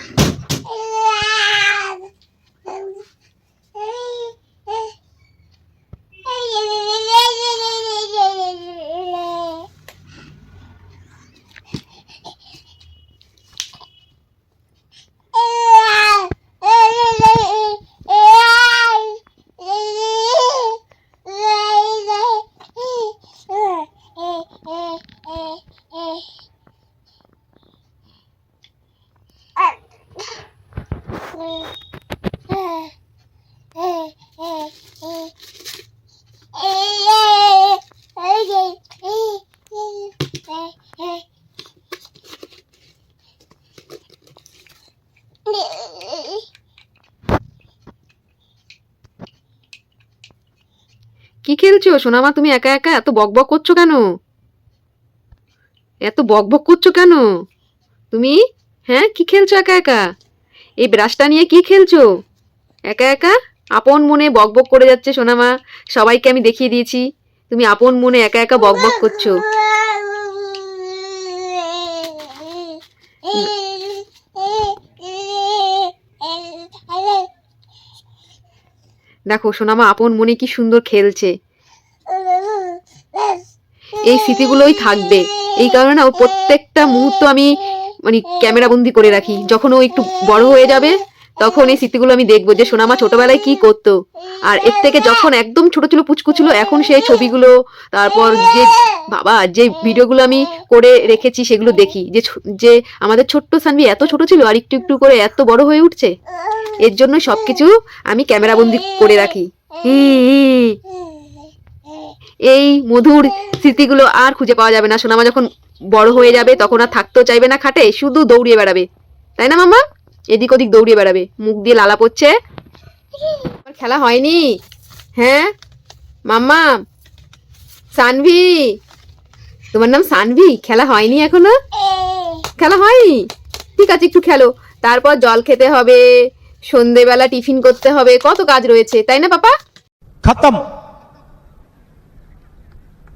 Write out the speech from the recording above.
Thank you. কি খেলছো? সোনামা, তুমি একা একা এত বক বক করছ কেন? এত বক বক করছ কেন? তুমি? হ্যাঁ কি খেলছো একা একা? এই ব্রাশটা নিয়ে কি খেলছো? একা একা? আপন মনে বক বক করে যাচ্ছে সোনামা। সবাইকে আমি দেখিয়ে দিয়েছি। তুমি আপন মনে একা একা বক বক করছ। দেখো সোনামা, আপন মনে কি সুন্দর খেলছে। এই স্মৃতিগুলোই থাকবে। এই কারণে প্রত্যেকটা মুহূর্ত আমি মানে ক্যামেরা বন্দি করে রাখি। যখন ও একটু বড় হয়ে যাবে, তখন এই স্মৃতিগুলো আমি দেখব যে সোনামা ছোটবেলায় কি করতো। আর এর থেকে যখন একদম ছোট ছিল, পুচকু ছিল, এখন সেই ছবিগুলো, তারপর যে বাবা, যে ভিডিওগুলো আমি করে রেখেছি, সেগুলো দেখি। যে যে আমাদের ছোট্ট সানভি এত ছোট ছিল, আর একটু একটু করে এত বড় হয়ে উঠছে, এর জন্য সবকিছু আমি ক্যামেরা বন্দি করে রাখি। এই মধুর স্মৃতিগুলো আর খুঁজে পাওয়া যাবে না। সোনামা যখন বড় হয়ে যাবে, তখন আর থাকতেও চাইবে না খাটে, শুধু দৌড়িয়ে বেড়াবে। তাই না মামা এদিক ওদিক দৌড়িয়ে বেড়াবে। মুখ দিয়ে লালা পড়ছে। খেলা হয়নি। হ্যাঁ? মাম্মা? সানভি? তোমার নাম সানভি? খেলা হয়নি এখনও? খেলা হয়নি? ঠিক আছে, একটু খেলো। তারপর জল খেতে হবে, সন্ধেবেলা টিফিন করতে হবে, কত কাজ রয়েছে, তাই না, পাপা? খতম।